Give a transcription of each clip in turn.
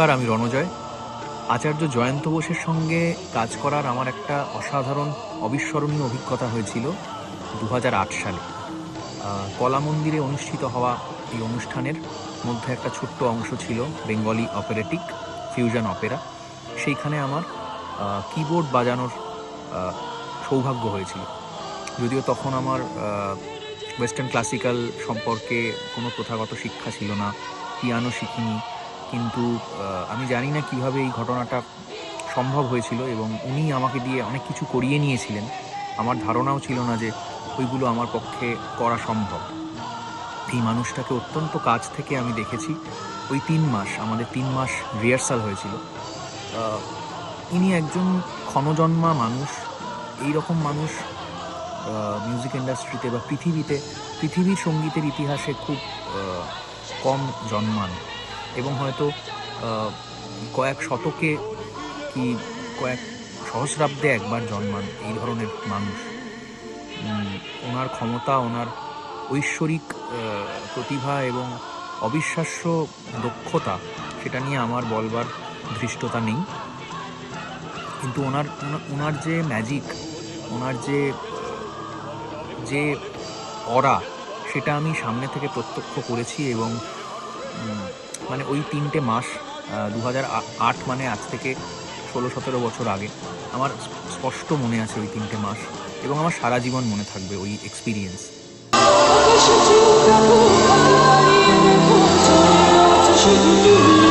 নমস্কার, আমি রণজয়। আচার্য জয়ন্ত বোসের সঙ্গে কাজ করার আমার একটা অসাধারণ, অবিস্মরণীয় অভিজ্ঞতা হয়েছিল দু হাজার আট সালে। কলা মন্দিরে অনুষ্ঠিত হওয়া এই অনুষ্ঠানের মধ্যে একটা ছোট্ট অংশ ছিল বেঙ্গলি অপারেটিক, ফিউশন অপেরা। সেইখানে আমার কিবোর্ড বাজানোর সৌভাগ্য হয়েছিল। যদিও তখন আমার ওয়েস্টার্ন ক্লাসিক্যাল সম্পর্কে কোনো প্রথাগত শিক্ষা ছিল না, পিয়ানো শিখিনি কিন্তু আমি জানি না কীভাবে এই ঘটনাটা সম্ভব হয়েছিল এবং উনি আমাকে দিয়ে অনেক কিছু করিয়ে নিয়েছিলেন। আমার ধারণাও ছিল না যে ওইগুলো আমার পক্ষে করা সম্ভব। এই মানুষটাকে অত্যন্ত কাছ থেকে আমি দেখেছি। ওই তিন মাস, আমাদের তিন মাস রিহার্সাল হয়েছিল। ইনি একজন ক্ষণজন্মা মানুষ। এই রকম মানুষ মিউজিক ইন্ডাস্ট্রিতে বা পৃথিবীতে পৃথিবীর সঙ্গীতের ইতিহাসে খুব কম জন্মান। এবং হয়তো কয়েক শতকে কি কয়েক সহস্রাব্দে একবার জন্মান এই ধরনের মানুষ। ওনার ক্ষমতা, ওনার ঐশ্বরিক প্রতিভা এবং অবিশ্বাস্য দক্ষতা, সেটা নিয়ে আমার বলবার ধৃষ্টতা নেই। কিন্তু ওনার ওনার যে ম্যাজিক ওনার যে যে অরা, সেটা আমি সামনে থেকে প্রত্যক্ষ করেছি এবং মানে ওই তিনটে মাস দু আট মানে আজ থেকে ষোলো সতেরো বছর আগে আমার স্পষ্ট মনে আছে ওই তিনটে মাস এবং আমার সারা জীবন মনে থাকবে ওই এক্সপিরিয়েন্স শৈশব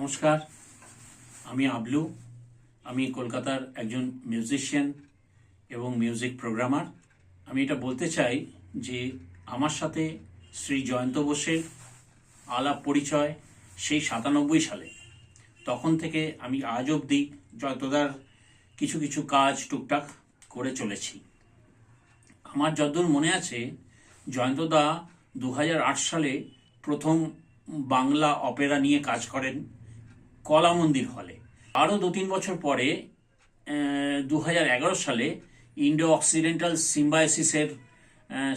নমস্কার, আমি আবলু। আমি কলকাতার একজন মিউজিশিয়ান এবং মিউজিক প্রোগ্রামার আমি এটা বলতে চাই যে আমার সাথে শ্রী জয়ন্ত বোসের আলাপ পরিচয় সেই সাতানব্বই সালে। তখন থেকে আমি আজ অবধি জয়ন্তদার কিছু কিছু কাজ টুকটাক করে চলেছি। আমার যতদূর মনে আছে, জয়ন্তদা দু হাজার আট সালে প্রথম বাংলা অপেরা নিয়ে কাজ করেন কলা মন্দির হলে। আরও দু তিন বছর পরে দু হাজার এগারো সালে ইন্ডো অক্সিডেন্টাল সিম্বায়োসিসের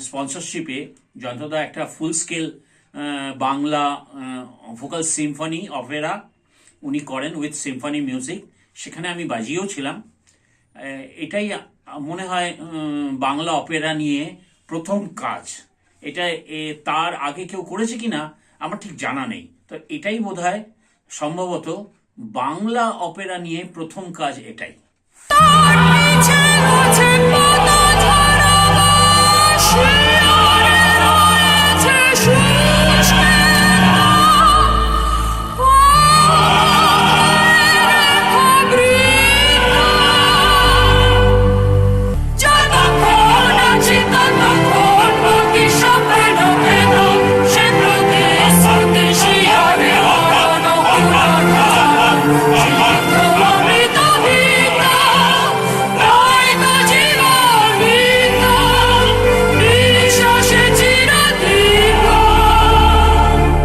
স্পন্সরশিপে যন্ত্রদা একটা full scale Bangla vocal symphony opera উনি করেন উইথ সিম্ফনি মিউজিক। সেখানে আমি বাজিয়েও ছিলাম। এটাই মনে হয় বাংলা অপেরা নিয়ে প্রথম কাজ। এটা তার আগে কেউ করেছে কিনা, আমার ঠিক জানা নেই। তো এটাই বোধহয় সম্ভবত বাংলা অপেরা নিয়ে প্রথম কাজ এটাই।